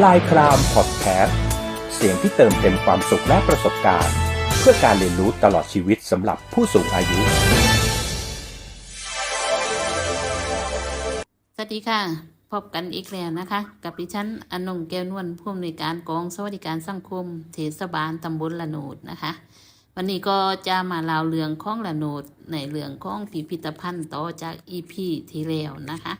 ลายครามพอดแคสต์เสียงที่เติมเต็มความสุขและประสบการณ์ เพื่อการเรียนรู้ตลอดชีวิตสำหรับผู้สูงอายุ สวัสดีค่ะ พบกันอีกแล้วนะคะ กับดิฉันอนงแก้วนวลผู้อำนวยการกองสวัสดิการสังคม เทศบาลตำบลละโนดนะคะ วันนี้ก็จะมาเล่าเรื่องของละโนดในเรื่องของพิพิธภัณฑ์ต่อจากอีพีที่แล้วนะคะ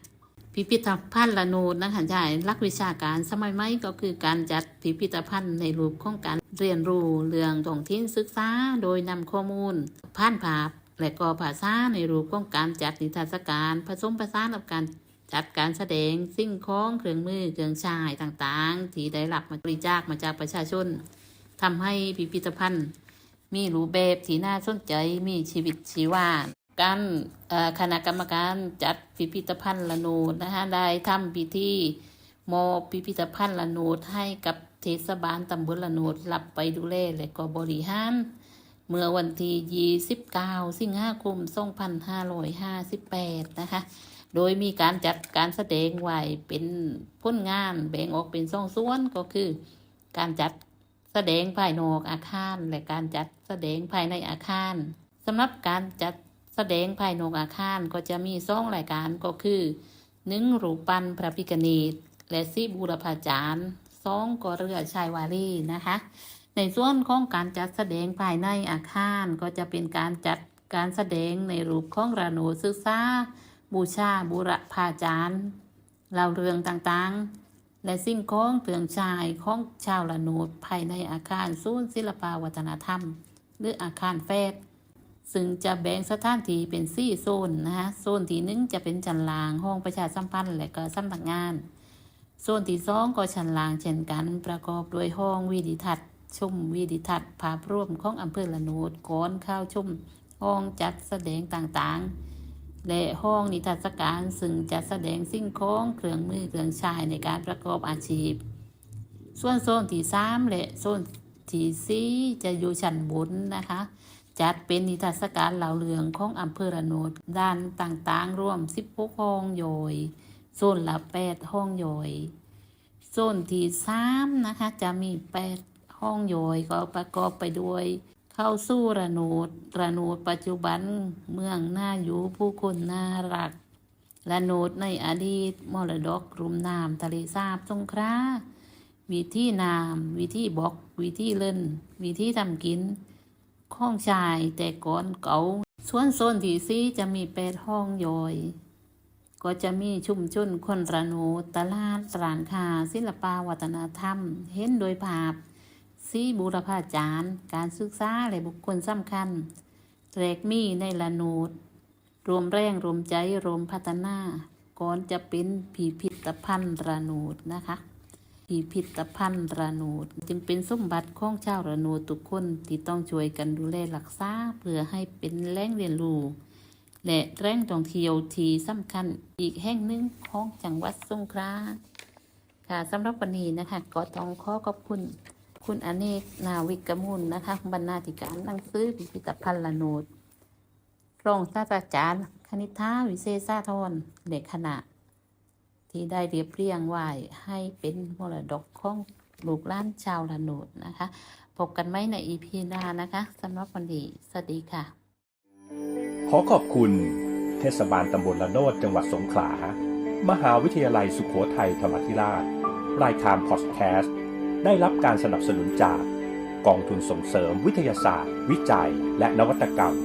พิพิธภัณฑ์ละโนดนะคะใช่ลักวิชาการสมัยใหม่ก็คือการจัดพิพิธภัณฑ์ในรูปของการเรียนรู้เรื่องท้องถิ่นศึกษาโดยนำข้อมูลผ่านภาพและก็ภาษาในรูปของการจัดนิทรรศการผสมผสานกับการจัดการแสดงสิ่งของเครื่องมือเครื่องใช้ต่างๆ ที่ได้รับมาบริจาคมาจากประชาชนทำให้พิพิธภัณฑ์ มีรูปแบบที่น่าสนใจมีชีวิตชีวา การคณะกรรมการจัดพิพิธภัณฑ์ละโนดนะคะได้ทำพิธีมอบพิพิธภัณฑ์ละโนดให้กับเทศบาลตำบลละโนดรับไปดูแลและก็บริหารเมื่อวันที่29สิงหาคม2558 นะคะ โดยมีการจัดการแสดงไว้เป็นผลงานแบ่งออกเป็นสองส่วนก็คือ การจัดแสดงภายนอกอาคาร และการจัดแสดงภายในอาคารสำหรับการจัด แสดงภายนอกอาคารก็จะมีสองรายการก็คือหนึ่งรูปปั้นพระพิกเนตและสีบูรพาจารย์สองก็เรือชายวารีนะคะ ในส่วนของการจัดแสดงภายในอาคารก็จะเป็นการจัดการแสดงในรูปของระโนศึกษาบูชาบุรพาจารย์เล่าเรื่องต่างๆ และสิ่งของเครื่องใช้ของชาวละโนดภายในอาคารศูนย์ศิลปวัฒนธรรม หรืออาคารแฟด ซึ่งจะแบ่งสถานที่เป็นสี่โซนนะคะโซนที่หนึ่งจะเป็นชั้นล่างห้องประชาสัมพันธ์และก็สำนักงาน โซนที่สองก็ชั้นล่างเช่นกัน ประกอบด้วยห้องวิดิทัศน์ชมวิดิทัศน์ภาพรวมของอำเภอละโนดก่อนข้าวชมห้องจัดแสดงต่างๆ และห้องนิทรรศการซึ่งจัดแสดงสิ่งของเครื่องมือเครื่องใช้ในการประกอบอาชีพ ส่วนโซนที่สามและโซนที่สี่จะอยู่ชั้นบนนะคะ จัดเป็นนิทรรศการเหล่าเรืองของอำเภอระโนดด้านต่างๆรวม 16 ห้องโยยโซนละ 8 ห้องโยยโซนที่สามนะคะ จะมี 8 ห้องโยยก็ประกอบไปด้วยเข้าสู่ระโนดระโนดปัจจุบันเมืองน่าอยู่ผู้คนน่ารักระโนดในอดีตมรดกรุมน้ำทะเลสาบสงขลาวิธีน้ำวิธีบอก วิธีเล่น วิธีทำกิน ข้องชายแต่ก่อนเก่าส่วนโซนที่สี่จะมีแปดห้องย่อย ก็จะมีชุมชนคนระนดตลาดร้านค้าศิลปวัฒนธรรม เห็นโดยภาพสีบูรพาจารย์ การศึกษาและบุคคลสำคัญแรกมีในละโนดรวมแรงรวมใจรวมพัฒนาก่อนจะเป็นพิพิธภัณฑ์ระโนดนะคะ พิพิธภัณฑ์ระโนดจึงเป็นสมบัติของชาวระโนดทุกคนที่ต้องช่วยกันดูแลรักษาเพื่อให้เป็นแหล่งเรียนรู้และแหล่งท่องเที่ยวที่สำคัญอีกแห่งหนึ่งของจังหวัดสงขลาค่ะสำหรับวันนี้นะคะก็ต้องขอขอบคุณ คุณอเนกนาวิกมูลนะคะบรรณาธิการหนังสือพิพิธภัณฑ์ละโนดรองศาสตราจารย์ คณิธาวิเศษสาธรเด็กคณะ ที่ได้เรียบเรียงไว้ให้เป็นมรดกของลูกล้านชาวละโนดนะคะ พบกันไหมในอีพีหน้านะคะสำหรับวันนี้สวัสดีค่ะ ขอขอบคุณ เทศบาลตำบลละโนดจังหวัดสงขลา มหาวิทยาลัยสุขโขทัยธรรมธิราช รายการพอดแคสต์ ได้รับการสนับสนุนจาก กองทุนส่งเสริมวิทยาศาสตร์ วิจัย และนวัตกรรม